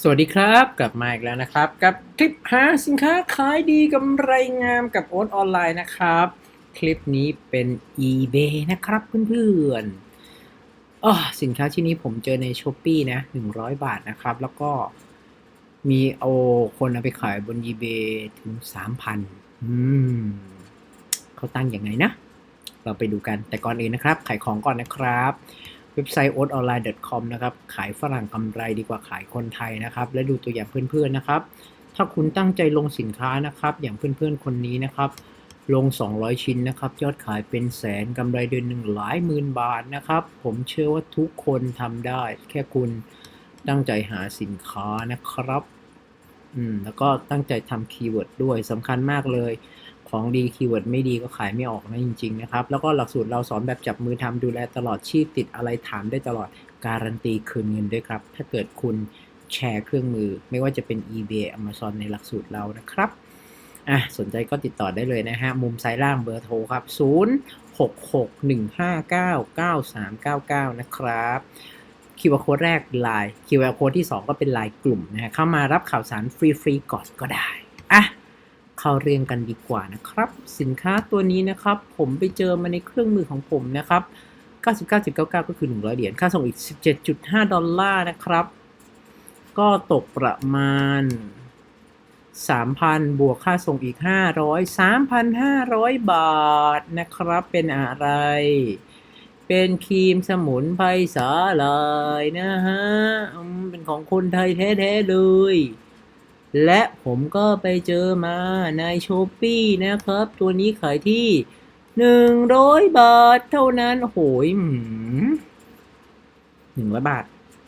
สวัสดีครับ กลับมาอีกแล้วนะครับ กับคลิปหาสินค้าขายดีกำไรงามกับโอ๊ตออนไลน์นะครับ คลิปนี้เป็น eBay นะครับเพื่อนๆอ๋อสินค้าชิ้นนี้ผมเจอใน s h อ p e e นะ 100 บาทนะครับ แล้วก็มีเอาคนเอาไปขายบน eBay ถึง 3,000อืมเขาตั้งยังไงนะ เราไปดูกันแต่ก่อนอื่นนะครับ ขายของก่อนนะครับ เว็บไซต์ oatonline.com นะครับ ขายฝรั่งกำไรดีกว่าขายคนไทยนะครับ และดูตัวอย่างเพื่อนๆนะครับ ถ้าคุณตั้งใจลงสินค้านะครับ อย่างเพื่อนๆคนนี้นะครับ ลง 200 ชิ้นนะครับ ยอดขายเป็นแสนกำไรเดือนหนึ่งหลายหมื่นบาทนะครับ ผมเชื่อว่าทุกคนทำได้ แค่คุณตั้งใจหาสินค้านะครับ อืม แล้วก็ตั้งใจทำคีย์เวิร์ดด้วยสำคัญมากเลย ของดีคีย์เวิร์ดไม่ดีก็ขายไม่ออกนะจริงๆนะครับ แล้วก็หลักสูตรเราสอนแบบจับมือทำดูแลตลอดชีพติดอะไรถามได้ตลอดการันตีคืนเงินด้วยครับ ถ้าเกิดคุณแชร์เครื่องมือ ไม่ว่าจะเป็น eBay Amazon ในหลักสูตรเรานะครับอะสนใจก็ติดต่อได้เลยนะฮะ มุมซ้ายล่างเบอร์โทรครับ 0 6 6 1 5 9 9 3 9 9 นะครับ QR code แรกไลน์ QR code ที่ 2 ก็เป็นไลน์กลุ่มนะฮะเข้ามารับข่าวสารฟรีๆก่อนก็ได้ เข้าเรียนกันดีกว่านะครับ สินค้าตัวนี้นะครับ ผมไปเจอมาในเครื่องมือของผมนะครับ 99.99 ก็คือ 100 เหรียญ ค่าส่งอีก 17.5 ดอลลาร์นะครับ ก็ตกประมาณ 3,000 บวกค่าส่งอีก 500 3,500 บาทนะครับ เป็นอะไร เป็นครีมสมุนไพรสาลายนะฮะ เป็นของคนไทยแท้ ๆ เลย และผมก็ไปเจอมาในช้อปปีนะครับ ตัวนี้ขายที่หนึ่งร้อยบาทเท่านั้นโอ้โหนึ่งร้อยบาท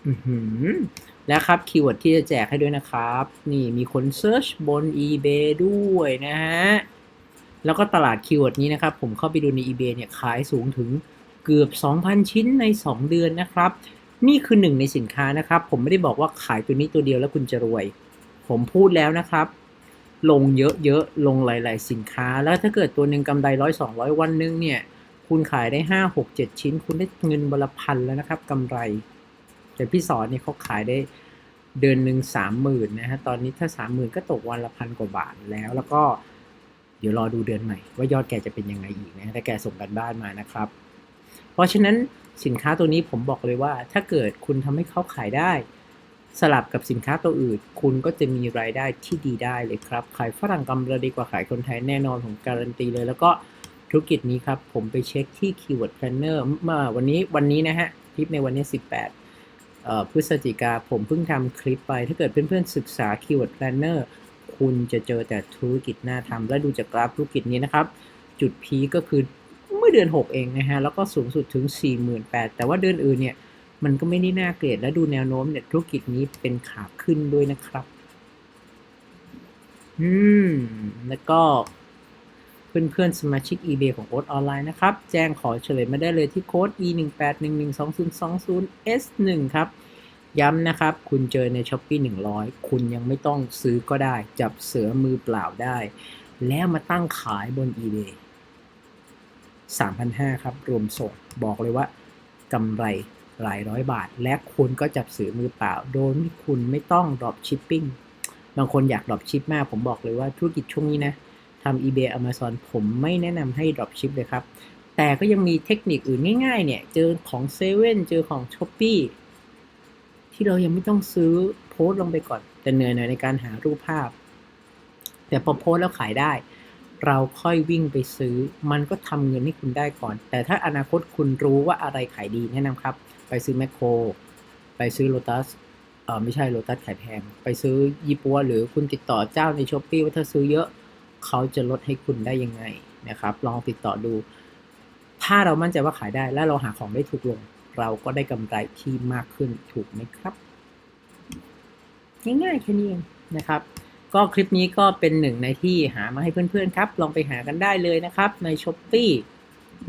อื้อหือและครับคีย์เวิร์ดที่จะแจกให้ด้วยนะครับ นี่มีคนเซิร์ชบน eBay ด้วยนะฮะ แล้วก็ตลาดคีย์เวิร์ดนี้นะครับ ผมเข้าไปดูใน eBay เนี่ยขายสูงถึงเกือบ 2,000 ชิ้นใน 2 เดือนนะครับ นี่คือหนึ่งในสินค้านะครับ ผมไม่ได้บอกว่าขายตัวนี้ตัวเดียวแล้วคุณจะรวย ผมพูดแล้วนะครับ ลงเยอะๆ ลงหลายๆ สินค้า แล้วถ้าเกิดตัวหนึ่งกำไรร้อยสองร้อยวันหนึงเนี่ย คุณขายได้ห้าหกเจ็ดชิ้น คุณได้เงินบนละพันแล้วนะครับกำไร แต่พี่สอนเนี่ยเขาขายได้เดือนหนึ่งสามหมื่นนะฮะ ตอนนี้ถ้าสามหมื่นก็ตกวันละพันกว่าบาทแล้ว แล้วก็เดี๋ยวรอดูเดือนใหม่ ว่ายอดแกจะเป็นยังไงอีกนะถ้าแกส่งกันบ้านมานะครับ เพราะฉะนั้นสินค้าตัวนี้ผมบอกเลยว่าถ้าเกิดคุณทำให้เขาขายได้ สลับกับสินค้าตัวอื่น คุณก็จะมีรายได้ที่ดีได้เลยครับ ขายฝรั่งกำไรดีกว่าขายคนไทยแน่นอนผมการันตีเลย แล้วก็ธุรกิจนี้ครับ ผมไปเช็คที่ Keyword Planner เมื่อวันนี้วันนี้นะฮะคลิปในวันนี้ 18เอ่อพฤศจิกาผมเพิ่งทำคลิปไป ถ้าเกิดเพื่อนๆศึกษา Keyword Planner คุณจะเจอแต่ธุรกิจน่าทำและดูจากกราฟธุรกิจนี้นะครับ จุดพีก็คือเมื่อเดือน 6 เองนะฮะแล้วก็สูงสุดถึง 48,000แต่ว่าเดือนอื่นเนี่ย มันก็ไม่ได้น่าเกลียดและดูแนวโน้มเนี่ยธุรกิจนี้เป็นขาขึ้นด้วยนะครับ อืม แล้วก็เพื่อนๆสมาชิก eBay ของโอ๊ตออนไลน์นะครับ แจ้งขอเฉลยมาได้เลยที่โค้ด e 1 8 1 1 2 0 2 0 s 1ครับ ย้ำนะครับ คุณเจอใน s h อ p e e 100 คุณยังไม่ต้องซื้อก็ได้ จับเสือมือเปล่าได้ แล้วมาตั้งขายบน eBay 3,500 ครับ รวมส่ง บอกเลยว่ากำไร หลายร้อยบาท และคุณก็จับสื่อมือเปล่า โดยที่คุณไม่ต้อง drop shipping บางคนอยาก drop ship มาก ผมบอกเลยว่าธุรกิจช่วงนี้นะทำ eBay Amazon ผมไม่แนะนำให้ drop ship เลยครับ แต่ก็ยังมีเทคนิคอื่นง่ายๆ เนี่ย เจอของเซเว่นเจอของ s h อ p e e ที่เรายังไม่ต้องซื้อโพสต์ลงไปก่อน แต่เหนื่อยหน่อยในการหารูปภาพ แต่พอโพสต์แล้วขายได้เราค่อยวิ่งไปซื้อ มันก็ทำเงินให้คุณได้ก่อน แต่ถ้าอนาคตคุณรู้ว่าอะไรขายดีแนะนำครับ ไปซื้อแมคโคร ไปซื้อโ o ตัสเออไม่ใช่โ o ตัสขายแพง ไปซื้อยี่ปัวหรือคุณติดต่อเจ้าในช้อปปี้ว่าถ้าซื้อเยอะเขาจะลดให้คุณได้ยังไงนะครับ ลองติดต่อดู ถ้าเรามั่นใจว่าขายได้และเราหาของได้ถูกลง เราก็ได้กำไรที่มากขึ้นถูกไหมครับ ง่ายๆแค่นี้เองนะครับ ก็คลิปนี้ก็เป็นหนึ่งในที่หามาให้เพื่อนๆครับ ลองไปหากันได้เลยนะครับ ใน s h อ p e e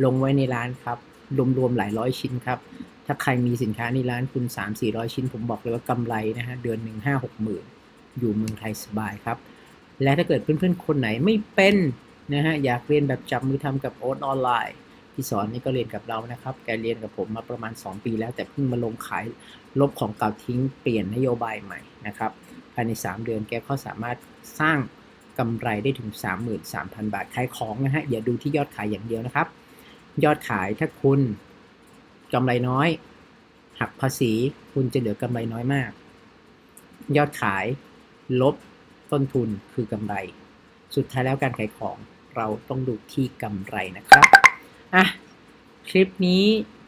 ลงไว้ในร้านครับรวมๆหลายร้อยชิ้นครับ ถ้าใครมีสินค้าในร้านคุณ 3 4 0 0 ชิ้น ผมบอกเลยว่ากำไรนะฮะเดือนหนึ่งห้าหกหมื่นอยู่เมืองไทยสบายครับ และถ้าเกิดเพื่อนๆ คนไหนไม่เป็นนะฮะอยากเรียนแบบจับมือทำกับโอ๊ตออนไลน์ที่สอนนี่ก็เรียนกับเรานะครับ แกเรียนกับผมมาประมาณ 2 ปีแล้ว แต่เพิ่งมาลงขายลบของเก่าทิ้งเปลี่ยนนโยบายใหม่นะครับภายใน 3 เดือนแกก็สามารถสร้างกำไรได้ถึง 33,000 บาทขายของนะฮะอย่าดูที่ยอดขายอย่างเดียวนะครับ ยอดขายถ้าคุณ กำไรน้อย หักภาษีคุณจะเหลือกำไรน้อยมาก ยอดขาย ลบต้นทุนคือกำไร สุดท้ายแล้วการขายของเราต้องดูที่กำไรนะครับอะคลิปนี้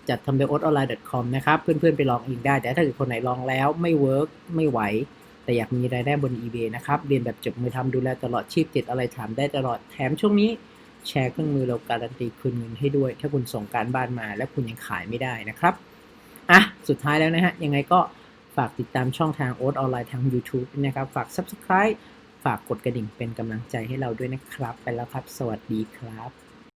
จัดทำโดย o t o n l i n e c o m นะครับ เพื่อนๆ ไปลองเองได้ แต่ถ้าเกิดคนไหนลองแล้วไม่เวิร์กไม่ไหว แต่อยากมีรายได้บน eBay นะครับ เรียนแบบจบมือทำดูแลตลอดชีพติดอะไรถามได้ตลอดแถมช่วงนี้ แชร์เครื่องมือเราการันตีคืนเงินให้ด้วย ถ้าคุณส่งการบ้านมาและคุณยังขายไม่ได้นะครับอะสุดท้ายแล้วนะฮะ ยังไงก็ฝากติดตามช่องทางโอ๊ตออนไลน์ทาง YouTube นะครับ ฝาก Subscribe ฝากกดกระดิ่งเป็นกำลังใจให้เราด้วยนะครับ ไปแล้วครับ สวัสดีครับ